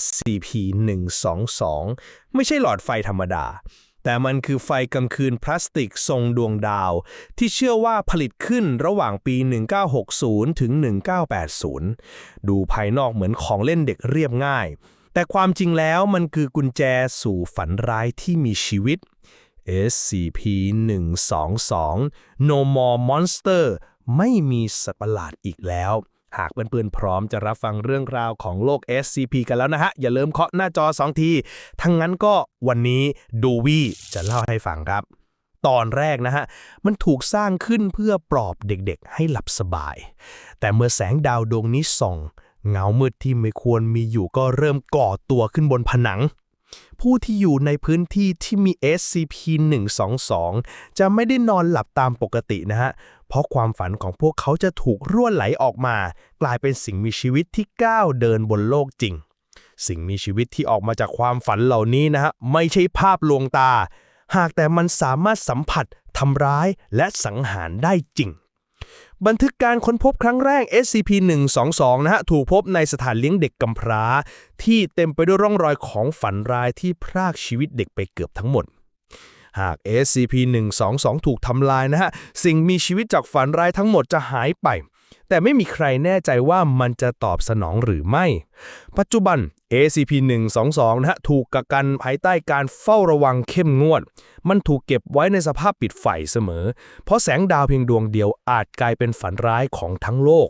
SCP-122 ไม่ใช่หลอดไฟธรรมดา แต่มันคือไฟกลางคืนพลาสติกทรงดวงดาว ที่เชื่อว่าผลิตขึ้นระหว่างปี 1960 ถึง 1980 ดูภายนอกเหมือนของเล่นเด็กเรียบง่าย แต่ความจริงแล้วมันคือกุญแจสู่ฝันร้ายที่มีชีวิต SCP-122 No More Monster ไม่มีสัตว์ประหลาดอีกแล้ว หากเพื่อนๆพร้อมจะรับฟังเรื่องราวของโลก SCP กันแล้วนะฮะ อย่าลืมเคาะหน้าจอ 2 ที ทั้งนั้นก็วันนี้ดูวี่จะเล่าให้ฟังครับ ตอนแรกนะฮะ มันถูกสร้างขึ้นเพื่อปลอบเด็กๆ ให้หลับสบาย แต่เมื่อแสงดาวดวงนี้ส่อง เงามืดที่ไม่ควรมีอยู่ก็เริ่มก่อตัวขึ้นบนผนัง ผู้ที่อยู่ในพื้นที่ที่มี SCP-122 จะไม่ได้นอนหลับตามปกตินะฮะ เพราะความฝันของพวกเขาจะถูกรั่วไหลออกมา กลายเป็นสิ่งมีชีวิตที่ก้าวเดินบนโลกจริง สิ่งมีชีวิตที่ออกมาจากความฝันเหล่านี้นะฮะ ไม่ใช่ภาพลวงตา หากแต่มันสามารถสัมผัสทำร้ายและสังหารได้จริง บันทึกการค้นพบครั้งแรก SCP-122 นะฮะ ถูกพบในสถานเลี้ยงเด็กกำพร้า ที่เต็มไปด้วยร่องรอยของฝันร้ายที่พรากชีวิตเด็กไปเกือบทั้งหมด หาก SCP-122 ถูกทำลายนะฮะ สิ่งมีชีวิตจากฝันร้ายทั้งหมดจะหายไป แต่ไม่มีใครแน่ใจว่ามันจะตอบสนองหรือไม่ ปัจจุบัน ACP-122 นะฮะถูกกักกันภายใต้การเฝ้าระวังเข้มงวด มันถูกเก็บไว้ในสภาพปิดไฟเสมอ เพราะแสงดาวเพียงดวงเดียวอาจกลายเป็นฝันร้ายของทั้งโลก